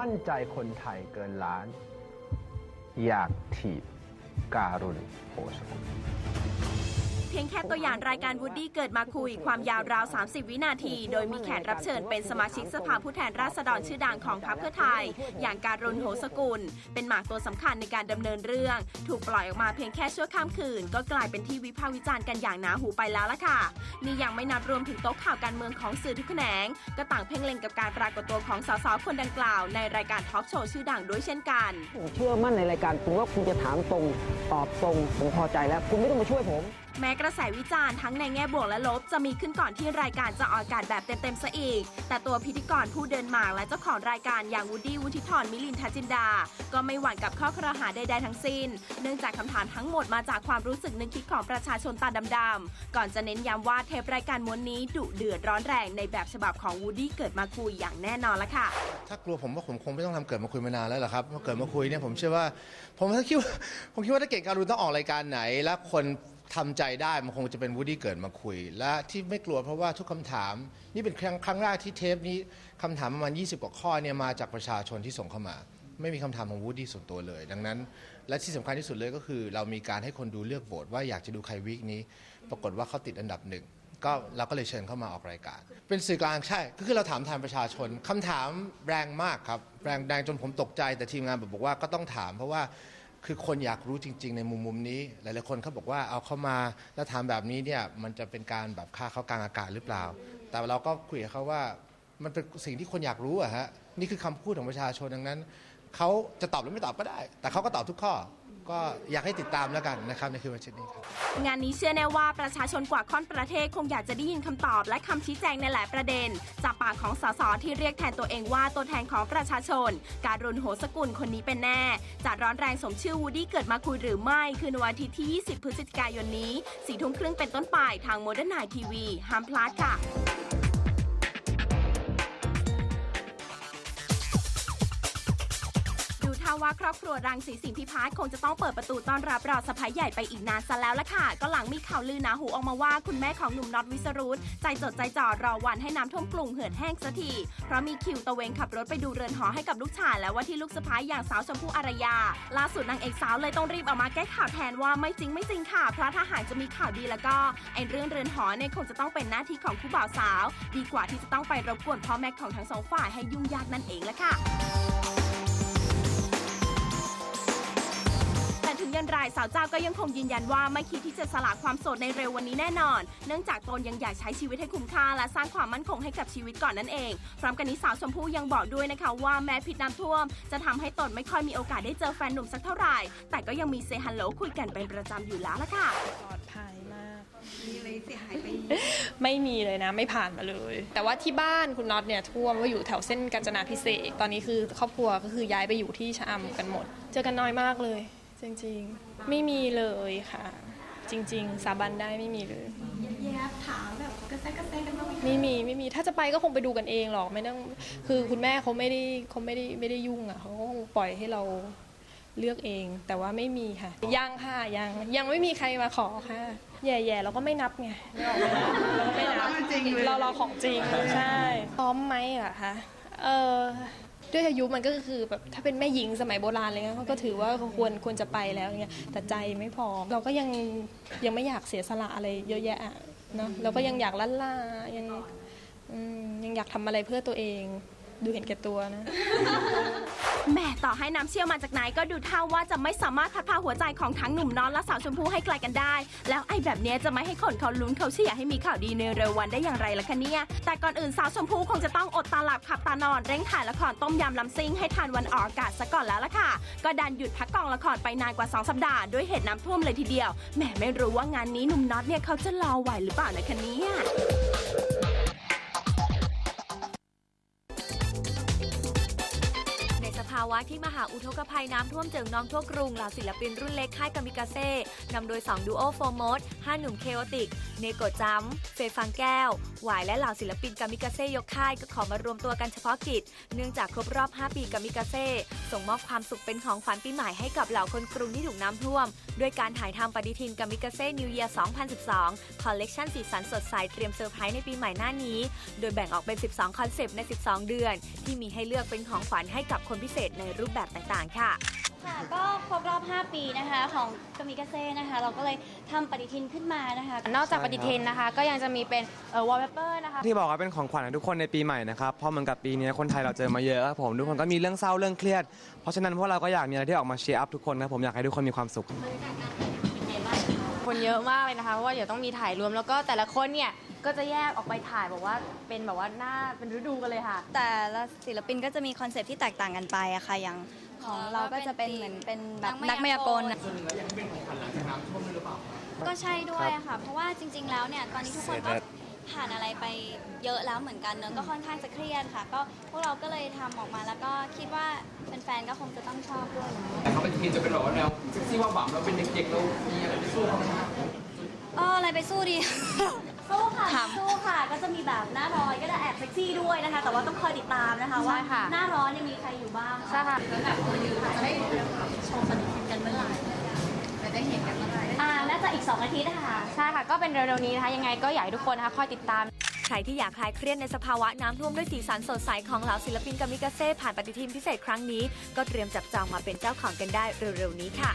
มั่นใจคนไทยเกินล้าน อยากถีบการุณโภสกุล เพียงแค่ตัวอย่างรายการวูดดี้เกิดมาคุยความยาวราว 30 วินาที โดยมีแขกรับเชิญเป็นสมาชิกสภาผู้แทนราษฎรชื่อดังของพรรคเพื่อไทย อย่างการุณโหสกุล เป็นหมากตัวสำคัญในการดำเนินเรื่อง ถูกปล่อยออกมาเพียงแค่ชั่วข้ามคืน ก็กลายเป็นที่วิพากษ์วิจารณ์กันอย่างหนาหูไปแล้วล่ะค่ะ นี่ยังไม่นับรวมถึงโต๊ะข่าวการเมืองของสื่อทุกแขนง ก็ต่างเพ่งเล็งกับการปรากฏตัวของสสคนดังกล่าว ในรายการทอล์กโชว์ชื่อดังด้วยเช่นกัน ผมเชื่อมั่นในรายการคุณว่าคุณจะถามตรงตอบตรงผมพอใจแล้ว คุณไม่ต้องมาช่วยผมแม้กระแสวิจารณ์ทั้งในแง่บวกและลบ จะมีขึ้นก่อนที่รายการจะออกอากาศแบบเต็มๆซะอีก แต่ตัวพิธีกรผู้เดินหมากและเจ้าของรายการอย่างวูดดี้วุฒิธรมิลินทจินดา ก็ไม่หวั่นกับข้อกล่าวหาใดๆทั้งสิ้น เนื่องจากคำถามทั้งหมดมาจากความรู้สึกนึกคิดของประชาชนตาดำๆ ก่อนจะเน้นย้ำว่าเทปรายการม้วนนี้ดุเดือดร้อนแรงในแบบฉบับของวูดดี้เกิดมาคุยอย่างแน่นอนละค่ะ ถ้ากลัวผมว่าผมคงไม่ต้องทำเกิดมาคุยมานานแล้วล่ะครับเพราะเกิดมาคุยเนี่ยผมเชื่อว่า ผมถ้าคิดว่าผมคิดว่าถ้าเก่งการุณต้องออกรายการไหน แล้วคน ทำใจได้มันคงจะเป็นวูดี้เกิดมาคุย และที่ไม่กลัวเพราะว่าทุกคำถาม นี่เป็นครั้งครั้งแรกที่เทปนี้คำถามประมาณ 20 กว่าข้อเนี่ยมาจากประชาชนที่ส่งเข้ามา ไม่มีคำถามของวูดี้ส่วนตัวเลย ดังนั้น และที่สำคัญที่สุดเลยก็คือ เรามีการให้คนดูเลือกโหวตว่าอยากจะดูใครวีคนี้ ปรากฏว่าเขาติดอันดับหนึ่งก็เราก็เลยเชิญเข้ามาออกรายการ เป็นสื่อกลางใช่ก็คือเราถามแทนประชาชนคำถามแรงมากครับแรงแรงจนผมตกใจแต่ทีมงานบอกว่าก็ต้องถามเพราะว่า คือคนอยากรู้จริง ๆ ในมุมมุมนี้ หลายๆคนเขาบอกว่าเอาเข้ามาแล้วทำแบบนี้เนี่ยมันจะเป็นการแบบฆ่าเขากลางอากาศหรือเปล่า แต่เราก็คุยกับเขาว่ามันเป็นสิ่งที่คนอยากรู้อะฮะนี่คือคำพูดของประชาชนดังนั้นเขาจะตอบหรือไม่ตอบก็ได้ แต่เขาก็ตอบทุกข้อ ก็อยากให้ติดตามแล้วกันนะครับในคืนวันช่นนี้ครับ งานนี้เชื่อแน่ว่าประชาชนกว่าค่อนประเทศคงอยากจะได้ยินคำตอบและคำชี้แจงในหลายประเด็น จากปากของสสที่เรียกแทนตัวเองว่าตัวแทนของประชาชน การุณโหสกุลคนนี้เป็นแน่จะร้อนแรงสมชื่อวูดดี้เกิดมาคุยหรือไม่คืนวันอาทิตย์ที่ 20 พฤศจิกายนนี้สี่ทุ่มครึ่งเป็นต้นไปทางโมเดิร์นไนทีวีห้ามพลาดค่ะ ว่าครอบครัวรังสีสิงห์พิพาทคงจะต้องเปิดประตูต้อนรับรอสะพ้ายใหญ่ไปอีกนานซะแล้วล่ะค่ะ ก็หลังมีข่าวลือหนาหูออกมาว่าคุณแม่ของหนุ่มน็อตวิสรุตใจจดใจจ่อรอวันให้น้ำท่วมกรุงเหือดแห้งสักทีเพราะมีคิวตะเวนขับรถไปดูเรือนหอให้กับลูกชายและว่าที่ลูกสะพ้ายอย่างสาวชมพู่อารยา ล่าสุดนางเอกสาวเลยต้องรีบออกมาแก้ข่าวแทนว่าไม่จริงไม่จริงค่ะ เพราะถ้าหากจะมีข่าวดีแล้วก็ไอเรื่องเรือนหอเนี่ยคงจะต้องเป็นหน้าที่ของคู่บ่าวสาว ดีกว่าที่จะต้องไปรบกวนพ่อแม่ของทั้งสองฝ่ายให้ยุ่งยากนั่นเองละค่ะ แต่ถึงอย่างไรสาวเจ้าก็ยังคงยืนยันว่าไม่คิดที่จะสละความโสดในเร็ววันนี้แน่นอน เนื่องจากตนยังอยากใช้ชีวิตให้คุ้มค่า และสร้างความมั่นคงให้กับชีวิตก่อนนั่นเอง พร้อมกันนี้สาวชมพู่ยังบอกด้วยนะคะว่าแม้พิษน้ำท่วม จะทำให้ตนไม่ค่อยมีโอกาสได้เจอแฟนหนุ่มสักเท่าไหร่ แต่ก็ยังมีเซฮัลโหลคุยกันเป็นประจำอยู่แล้วละค่ะ ปลอดภัยมาก มีอะไรเสียหายไปไม่มีเลยนะไม่ผ่านมาเลย แต่ว่าที่บ้านคุณน็อตเนี่ยท่วมว่าอยู่แถวเส้นกาญจนาพิเศษกตอนนี้คือครอบครัวก็คือย้ายไปอยู่ที่ชะอำกันหมด เจอกันน้อยมากเลย จริง ๆ ไม่มีเลยค่ะ จริง ๆ สาบันได้ไม่มีเลย แย่ถามแบบกระแซะกระแซะกันบ้างไหมคะไม่มีไม่มีถ้าจะไปก็คงไปดูกันเองหรอกไม่ต้องคือคุณแม่เขาไม่ได้เขาไม่ได้ไม่ได้ยุ่งอะเขาก็คงปล่อยให้เราเลือกเอง แต่ว่าไม่มีค่ะ ยังค่ะยังยังไม่มีใครมาขอค่ะ แย่ๆเราก็ไม่นับไงนึกออกไหมเราก็ไม่นับเราเราของจริงใช่พร้อมไหมเหรอคะเออ ด้วยอายุมันก็คือแบบถ้าเป็นแม่หญิงสมัยโบราณอะไรเงี้ยเขาก็ถือว่าควรควรจะไปแล้วเงี้ยแต่ใจไม่พอเราก็ยังยังไม่อยากเสียสละอะไรเยอะแยะอะเนาะเราก็ยังอยากลั่นล่ายังอืมยังอยากทำอะไรเพื่อตัวเอง ดูเห็นแก่ตัวนะ แหม่ต่อให้น้ำเชี่ยวมาจากไหนก็ดูท่าว่าจะไม่สามารถพัดพาหัวใจของทั้งหนุ่มน้อนและสาวชมพู่ให้ไกลกันได้ แล้วไอ้แบบเนี้ยจะไม่ให้คนเขาลุ้นเขาเชียร์ให้มีข่าวดีในเร็ววันได้อย่างไรล่ะคะเนี่ย แต่ก่อนอื่นสาวชมพู่คงจะต้องอดตาหลับขับตานอนเร่งถ่ายละครต้มยำลำซิ่งให้ทันวันออกอากาศซะก่อนแล้วล่ะค่ะ ก็ดันหยุดพักกองละครไปนานกว่า 2 สัปดาห์ด้วยเหตุน้ำท่วมเลยทีเดียวแหมไม่รู้ว่างานนี้หนุ่มน็อตเนี่ยเขาจะรอไหวหรือเปล่านะคะเนี่ยาวะที่มหาอุทกภัยน้ำท่วมเจิงน้องทั่วกรุงเหล่าศิลปินรุ่นเล็กค่ายกามิกาเซ่นำโดย 2 ดูโอโฟร์โมด5หนุ่มเคโอติก เนโกจัมเฟฟังแก้ว หวายและเหล่าศิลปินกามิกาเซ่ยกค่ายก็ขอมารวมตัวกันเฉพาะกิจ เนื่องจากครบรอบ 5 ปีกามิกาเซ่ส่งมอบความสุขเป็นของขวัญปีใหม่ให้กับเหล่าคนกรุงที่ถูกน้ำท่วม ด้วยการถ่ายทำปฏิทินกามิกาเซ่นิวเยียร์2012 คอลเลกชันสีสันสดใสเตรียมเซอร์ไพรส์ในปีใหม่หน้านี้ โดยแบ่งออกเป็น 12 คอนเซปต์ใน 12 เดือน ที่มีให้เลือกเป็นของขวัญให้กับคนพิเศษในรูปแบบต่างๆ ค่ะ ค่ะก็ครบรอบ 5 ปีนะคะของกามิกาเซ่นะคะ เราก็เลยทำปฏิทินขึ้นมานะคะ นอกจากปฏิทินนะคะ ก็ยังจะมีเป็นวอลเปเปอร์นะคะ ที่บอกว่าเป็นของขวัญให้ทุกคนในปีใหม่นะครับเพราะเหมือนกับปีนี้คนไทยเราเจอมาเยอะครับผมทุกคนก็มีเรื่องเศร้าเรื่องเครียด เพราะฉะนั้นพวกเราก็อยากมีอะไรที่ออกมาเชียร์อัพทุกคนนะผมอยากให้ทุกคนมีความสุข คนเยอะมากเลยนะคะ เพราะว่าเดี๋ยวต้องมีถ่ายรวมแล้วก็แต่ละคนเนี่ยก็จะแยกออกไปถ่ายแบบว่าเป็นแบบว่าหน้าเป็นฤดูกันเลยค่ะ แต่ละศิลปินก็จะมีคอนเซปต์ที่แตกต่างกันไปอะค่ะอย่างของเราก็จะเป็นเหมือนเป็นแบบนักมายากลก็ใช่ด้วยอะค่ะ เพราะว่าจริง ๆ แล้วเนี่ย ตอนนี้ทุกคนก็ ผ่านอะไรไปเยอะแล้วเหมือนกันเนอะก็ค่อนข้างจะเครียดค่ะ ก็พวกเราก็เลยทำออกมาแล้วก็คิดว่าแฟนๆก็คงจะต้องชอบด้วยนะเขาเป็นทีมจะเป็นแบบว่าแนวเซ็กซี่ว่าหวังเราเป็นเด็กๆเรามีอะไรไปสู้เขาไหมครับเอออะไรไปสู้ดี สู้ค่ะสู้ค่ะ ก็จะมีแบบหน้าร้อนก็จะแอบเซ็กซี่ด้วยนะคะ แต่ว่าต้องคอยติดตามนะคะว่า ใช่ค่ะ หน้าร้อนเนี่ยมีใครอยู่บ้าง ใช่ค่ะ อ่าน่าจะอีก 2 อาทิตย์นะคะใช่ค่ะก็เป็นเร็วๆนี้นะคะ ยังไงก็อยากให้ทุกคนนะคะคอยติดตาม ใครที่อยากคลายเครียดในสภาวะน้ำท่วมด้วยสีสันสดใสของเหล่าศิลปินกามิกาเซ่ผ่านปฏิทินพิเศษครั้งนี้ ก็เตรียมจับจองมาเป็นเจ้าของกันได้เร็วๆนี้ค่ะ